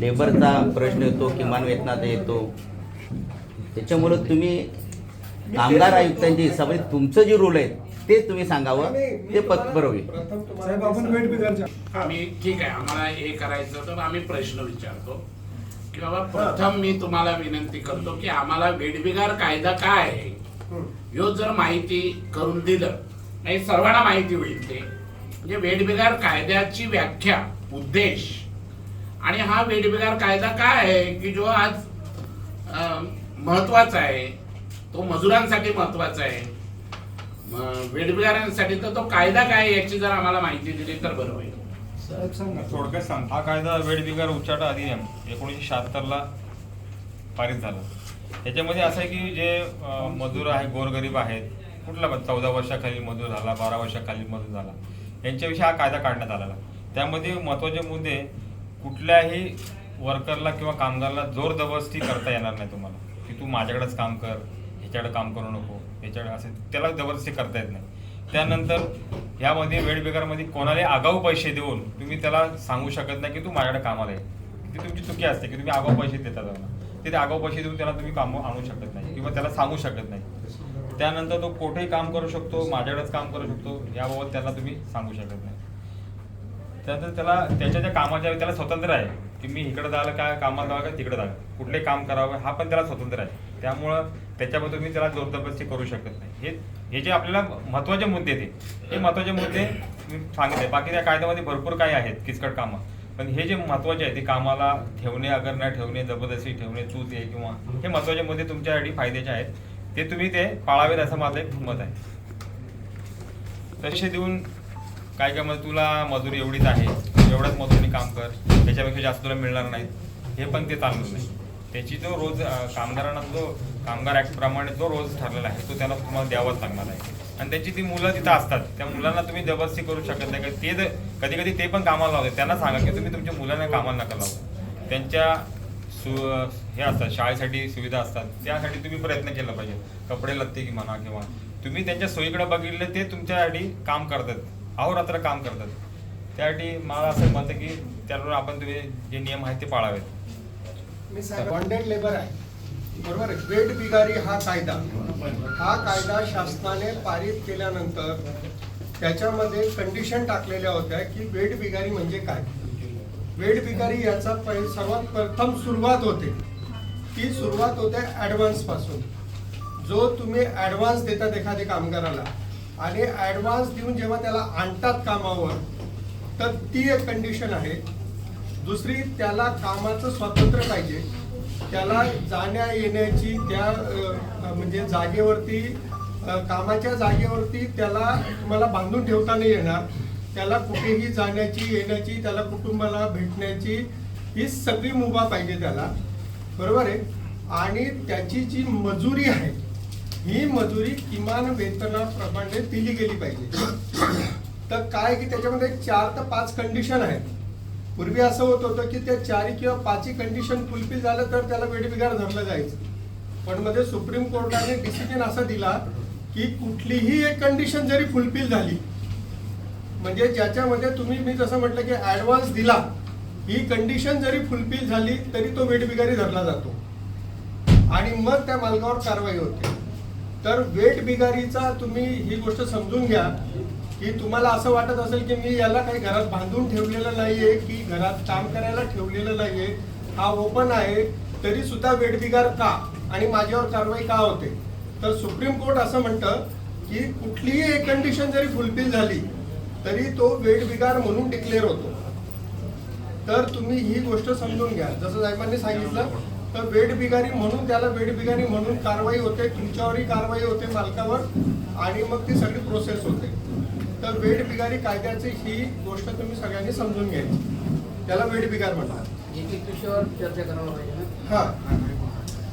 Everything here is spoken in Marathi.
लेबरचा प्रश्न येतो किमान वेतनाचा येतो. त्याच्यामुळं तुम्ही कामगार आयुक्तांच्या हिसाबाने तुमचं जे रोल आहे ते तुम्ही सांगावं ते पत बरोबर आम्ही ठीक आहे आम्हाला हे करायचं तर आम्ही प्रश्न विचारतो. की बाबा प्रथम मी तुम्हाला विनंती करतो की आम्हाला वेडबिगार कायदा काय आहे? ह्यो जर माहिती करून दिलं नाही सर्वांना माहिती होईल ते. म्हणजे वेडबिगार कायद्याची व्याख्या उद्देश आणि हा वेडबिगार कायदा काय आहे की जो आज महत्त्वाचा आहे तो मजुरांसाठी महत्त्वाचा आहे. वेडबिगारांसाठी तर तो कायदा काय आहे याची जर आम्हाला माहिती दिली तर बरं होईल. थोडक्यात सांग. हा कायदा वेडबिगार उच्चाट अधिनियम एकोणीसशे शहात्तरला पारित झाला. याच्यामध्ये असं आहे की जे मजूर आहे गोरगरीब आहेत कुठला पण चौदा वर्षाखाली मजूर झाला बारा वर्षाखाली मजूर झाला यांच्याविषयी हा कायदा काढण्यात आलेला. त्यामध्ये महत्त्वाचे मुद्दे कुठल्याही वर्करला किंवा कामगारला जोर जबरदस्ती करता येणार नाही तुम्हाला. की तू माझ्याकडेच काम कर ह्याच्याकडे काम करू नको ह्याच्याकडे असे त्याला जबरदस्ती करता येत नाही. त्यानंतर यामध्ये वेळबेगारमध्ये कोणाला आगाऊ पैसे देऊन तुम्ही त्याला सांगू शकत नाही की तू माझ्याकडे कामाला ये. ती तुमची चुकी असते की तुम्ही आगाऊ पैसे देता त्यांना. ते आगाऊ पैसे देऊन त्याला तुम्ही काम आणू शकत नाही किंवा त्याला सांगू शकत नाही. त्यानंतर तो कुठेही काम करू शकतो माझ्याकडेच काम करू शकतो याबाबत त्याला तुम्ही सांगू शकत नाही. त्यानंतर त्याला त्याच्या ज्या कामाच्या त्याला स्वतंत्र आहे. की मी इकडे जायला काय कामाला जावं का तिकडे जावं. कुठले काम करावं हा पण त्याला स्वतंत्र आहे. त्यामुळं त्याच्याबद्दल तुम्ही त्याला जोरजबरदस्ती करू शकत नाही. हे हे जे आपल्याला महत्त्वाचे मुद्दे ते हे महत्त्वाचे मुद्दे मी सांगितले. बाकी त्या कायद्यामध्ये भरपूर काही आहेत किचकट कामं. पण हे जे महत्त्वाचे आहे ते कामाला ठेवणे अगर न ठेवणे जबरदस्ती ठेवणे चूज आहे किंवा हे महत्त्वाचे मुद्दे तुमच्यासाठी फायद्याचे आहेत. ते तुम्ही ते पाळावेत असं माझं एक मत आहे. तसे देऊन काय काय म्हणजे तुला मजुरी एवढीच आहे एवढ्याच मजुरीने काम कर त्याच्यापेक्षा जास्त तुला मिळणार नाही हे पण ते चांगलं नाही. त्याची जो रोज कामगारांना जो कामगार ऍक्ट प्रमाणे जो रोज ठरलेला आहे तो त्यांना तुम्हाला द्यावाच लागणार आहे. आणि त्यांची ती मुलं तिथं असतात त्या मुलांना तुम्ही जबरदस्ती करू शकत नाही. का ते कधी कधी ते पण कामाला लावतात. त्यांना सांगा की तुम्ही तुमच्या मुलांना कामाला नका लावू. त्यांच्या सु हे असतात शाळेसाठी सुविधा असतात. त्यासाठी तुम्ही प्रयत्न केला पाहिजे. कपडे लत्ते की म्हणा किंवा तुम्ही त्यांच्या सोयीकडे बघितले ते तुमच्यासाठी काम करतात. अहोरात्र काम करतात. त्यासाठी मला असं म्हणतं की त्यावर आपण तुम्ही जे नियम आहेत ते पाळावेत. मी बॉन्डेड लेबर आहे. बरोबर आहे? वेट बिगारी हा कायदा. हा कायदा शासनाने पारित केल्यानंतर त्याच्यामध्ये कंडिशन टाकलेल्या होत्या की वेट बिगारी म्हणजे काय? वेट बिगारी याचा पहि- सर्वात प्रथम सुरुवात होते. ती सुरुवात होते ऍडव्हान्सपासून. जो तुम्ही ऍडव्हान्स देतात एखाद्या कामगाराला आणि ॲडव्हान्स देऊन जेव्हा त्याला आणतात कामावर तर ती एक कंडिशन आहे. दुसरी त्याला कामाचं स्वातंत्र्य पाहिजे. त्याला जाण्या येण्याची त्या म्हणजे जागेवरती कामाच्या जागेवरती त्याला तुम्हाला बांधून ठेवता नाही येणार. त्याला कुठेही जाण्याची येण्याची त्याला कुटुंबाला भेटण्याची ही सगळी मुभा पाहिजे त्याला. बरोबर आहे? आणि त्याची जी मजुरी आहे ही मजुरी किमान वेतनाप्रमाणे दिली गेली पाहिजे. तर काय की त्याच्यामध्ये चार तर पाच कंडिशन आहेत. पूर्वी असं होत होतं की त्या चारी किंवा पाचही कंडिशन फुलफिल झालं तर त्याला वेडबिगार धरलं जायचं. पण मध्ये सुप्रीम कोर्टाने डिसिजन असा दिला की कुठलीही एक कंडिशन जरी फुलफिल झाली म्हणजे ज्याच्यामध्ये तुम्ही मी जसं म्हटलं की ऍडव्हान्स दिला ही कंडिशन जरी फुलफिल झाली तरी तो वेटबिगारी धरला जातो. आणि मग त्या मालकावर कारवाई होते. तर वेट बिगारीचा तुम्ही ही गोष्ट समजून घ्या की तुम्हाला असं वाटत असेल की मी याला काही घरात बांधून ठेवलेलं नाहीये की घरात काम करायला ठेवलेलं नाहीये. हा ओपन आहे तरी सुद्धा वेटबिगार का? आणि माझ्यावर कारवाई का होते? तर सुप्रीम कोर्ट असं म्हणतं की कुठलीही एक कंडिशन जरी फुलफिल झाली तरी तो वेटबिगार म्हणून डिक्लेअर होतो. तर तुम्ही ही गोष्ट समजून घ्या. जसं साहेबांनी सांगितलं तर वेट बिगारी म्हणून त्याला वेट बिगारी म्हणून कारवाई होते तुमच्यावरही कारवाई होते मालकावर आणि मग ती सगळी प्रोसेस होते. तर वेट बिगारी कायद्याची ही गोष्ट तुम्ही सगळ्यांनी समजून घ्यायची. त्याला वेट बिगार म्हणतात. हा.